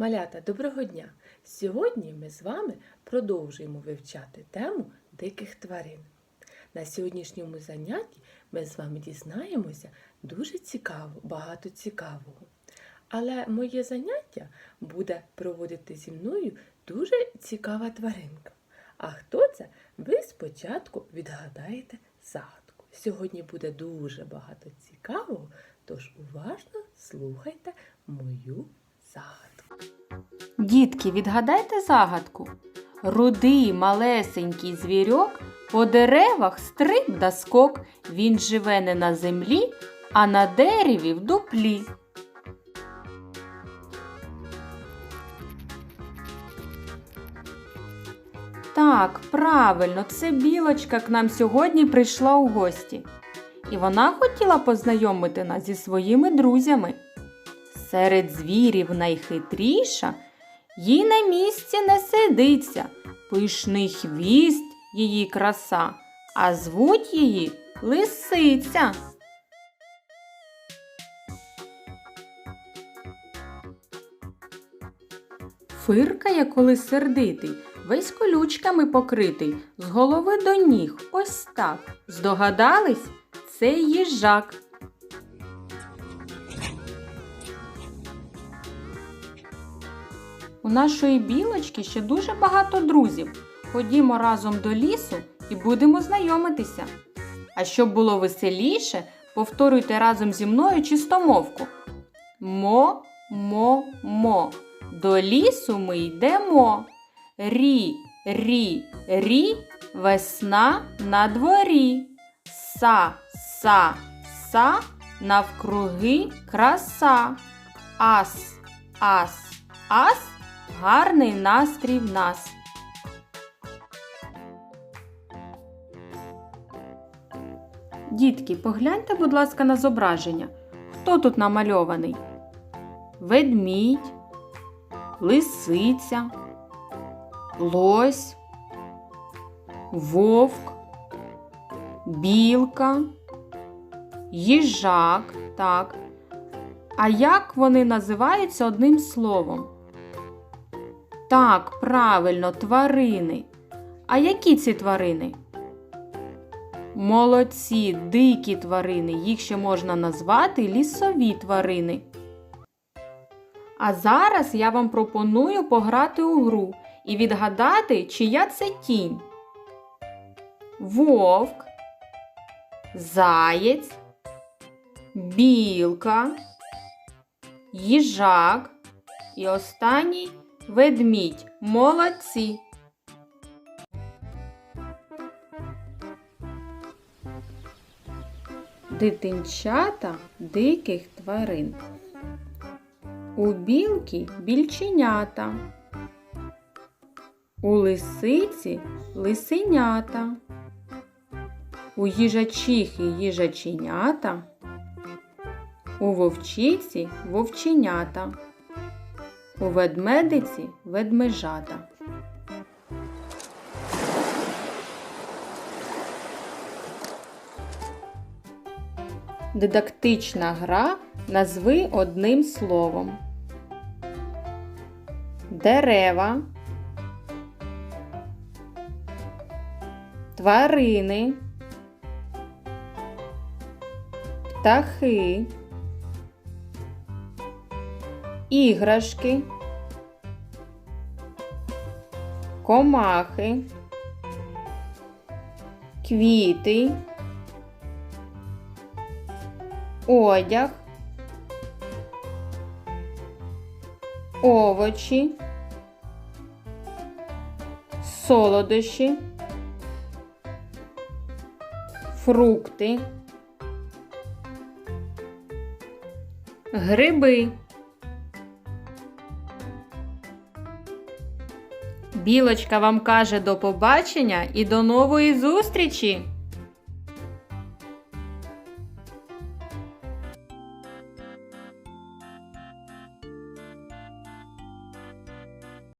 Малята, доброго дня! Сьогодні ми з вами продовжуємо вивчати тему диких тварин. На сьогоднішньому занятті ми з вами дізнаємося дуже цікаво, багато цікавого. Але моє заняття буде проводити зі мною дуже цікава тваринка. А хто це? Ви спочатку відгадаєте загадку. Сьогодні буде дуже багато цікавого, тож уважно слухайте мою. Дітки, відгадайте загадку. Рудий малесенький звірок по деревах стриб да скок. Він живе не на землі, а на дереві в дуплі. Так, правильно, це білочка к нам сьогодні прийшла у гості. І вона хотіла познайомити нас зі своїми друзями. Серед звірів найхитріша, їй на місці не сидиться, пишний хвіст її краса, а звуть її лисиця. Фиркає, коли сердитий, весь колючками покритий, з голови до ніг, ось так. Здогадались? Це їжак. У нашої білочки ще дуже багато друзів. Ходімо разом до лісу і будемо знайомитися. А щоб було веселіше, повторюйте разом зі мною чистомовку. Мо, мо, мо. До лісу ми йдемо. Рі, рі, рі, весна на дворі. Са, са, са, навкруги краса. Ас, ас, ас, гарний настрій в нас. Дітки, погляньте, будь ласка, на зображення. Хто тут намальований? Ведмідь, лисиця, лось, вовк, білка, їжак. Так. А як вони називаються одним словом? Так, правильно, тварини. А які ці тварини? Молодці, дикі тварини. Їх ще можна назвати лісові тварини. А зараз я вам пропоную пограти у гру і відгадати, чия це тінь. Вовк, заєць, білка, їжак і останній ведмідь. Молодці! Дитинчата диких тварин. У білки більченята. У лисиці лисенята. У їжачихи їжаченята. У вовчиці вовченята. У ведмедиці ведмежата. Дидактична гра назви одним словом. Дерева, тварини, птахи, іграшки, комахи, квіти, одяг, овочі, солодощі, фрукти, гриби. Білочка вам каже до побачення і до нової зустрічі!